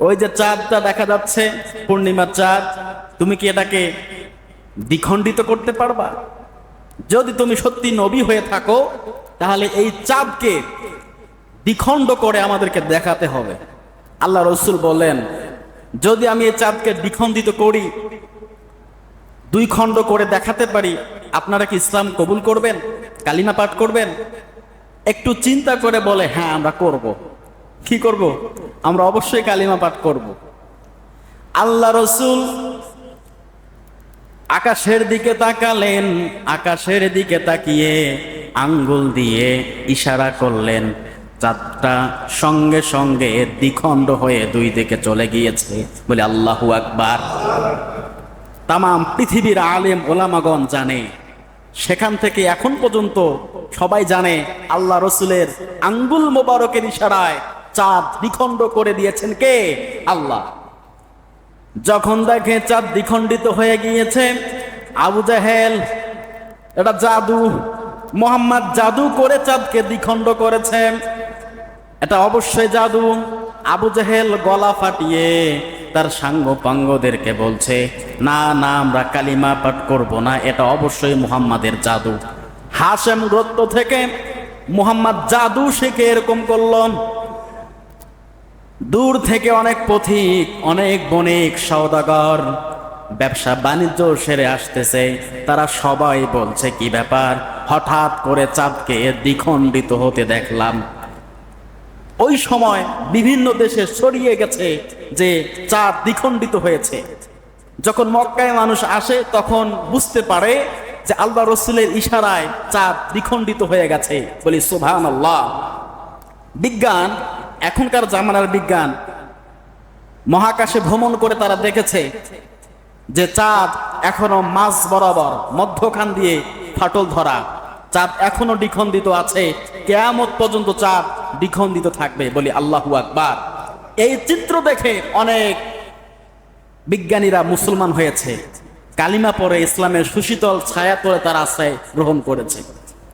ওই যে চাঁদটা দেখা যাচ্ছে, পূর্ণিমার চাঁদ, তুমি কি এটাকে দ্বিখণ্ডিত করতে পারবা? যদি তুমি সত্যি নবী হয়ে থাকো, তাহলে এই চাঁদকে দ্বিখণ্ড করে আমাদেরকে দেখাতে হবে। আল্লাহ রসুল বলেন, যদি আমি এই চাঁদকে দ্বিখণ্ডিত করি, দুই খণ্ড করে দেখাতে পারি, আপনারা কি ইসলাম কবুল করবেন? কালিমা পাঠ করবেন? একটু চিন্তা করে বলে হ্যাঁ আমরা করব। কি করব? আমরা অবশ্যই কালিমা পাঠ করব। আল্লাহ রসুল আকাশের দিকে তাকালেন, আকাশের দিকে তাকিয়ে আঙ্গুল দিয়ে ইশারা করলেন, চাঁদটা সঙ্গে সঙ্গে দ্বিখণ্ড হয়ে দুই দিকে চলে গিয়েছে। বলে, আল্লাহু আকবার। তাম পৃথিবীর আলেম ওলামাগণ জানে, সেখান থেকে এখন পর্যন্ত সবাই জানে, আল্লাহ রসুলের আঙ্গুল মোবারকের ইশারায় চাঁদ দ্বিখণ্ড করে দিয়েছেন কে? আল্লাহ। যখন দেখে চাঁদ দ্বিখণ্ডিত হয়ে গিয়েছে, আবু জাহেল, এটা জাদু, মোহাম্মদ জাদু করে চাঁদকে দ্বিখণ্ড করেছে। এটা অবশ্যই জাদু। আবু জাহেল গলা ফাটিয়ে তার সাঙ্গ পাঙ্গদেরকে বলছে, না না, আমরা কালিমা পাঠ করব না, এটা অবশ্যই মুহাম্মাদের জাদু। হাসেম গোত্র থেকে মুহাম্মদ জাদু শিখে এরকম করলেন। দূর থেকে অনেক পথিক, অনেক বণিক, সওদাগর। ব্যবসা বাণিজ্য সেরে আসতেছে, তারা সবাই বলছে, কি ব্যাপার? হঠাৎ করে চাঁদকে দ্বিখণ্ডিত হতে দেখলাম। ওই সময় বিভিন্ন দেশে ছড়িয়ে গেছে যে চাঁদ দ্বিখণ্ডিত হয়েছে। যখন মক্কায় মানুষ আসে, তখন বুঝতে পারে যে আল্লাহ রসুলের ইশারায় চাঁদ দ্বিখণ্ডিত হয়ে গেছে। বলি সুভান আল্লাহ বিজ্ঞান এখনকার জামানার বিজ্ঞান মহাকাশে ভ্রমণ করে তারা দেখেছে যে চাঁদ এখনও মাঝ বরাবর মধ্যখান দিয়ে ফাটল ধরা। চাঁদ এখনও দ্বিখণ্ডিত আছে। কেয়ামত পর্যন্ত চাঁদ দ্বিখণ্ডিত থাকবে বলি আল্লাহু আকবার। এই চিত্র দেখে অনেক বিজ্ঞানীরা মুসলমান হয়েছে। কালিমা পরে ইসলামের সুশীতল ছায়া তলে তারা আশ্রয় গ্রহণ করেছে।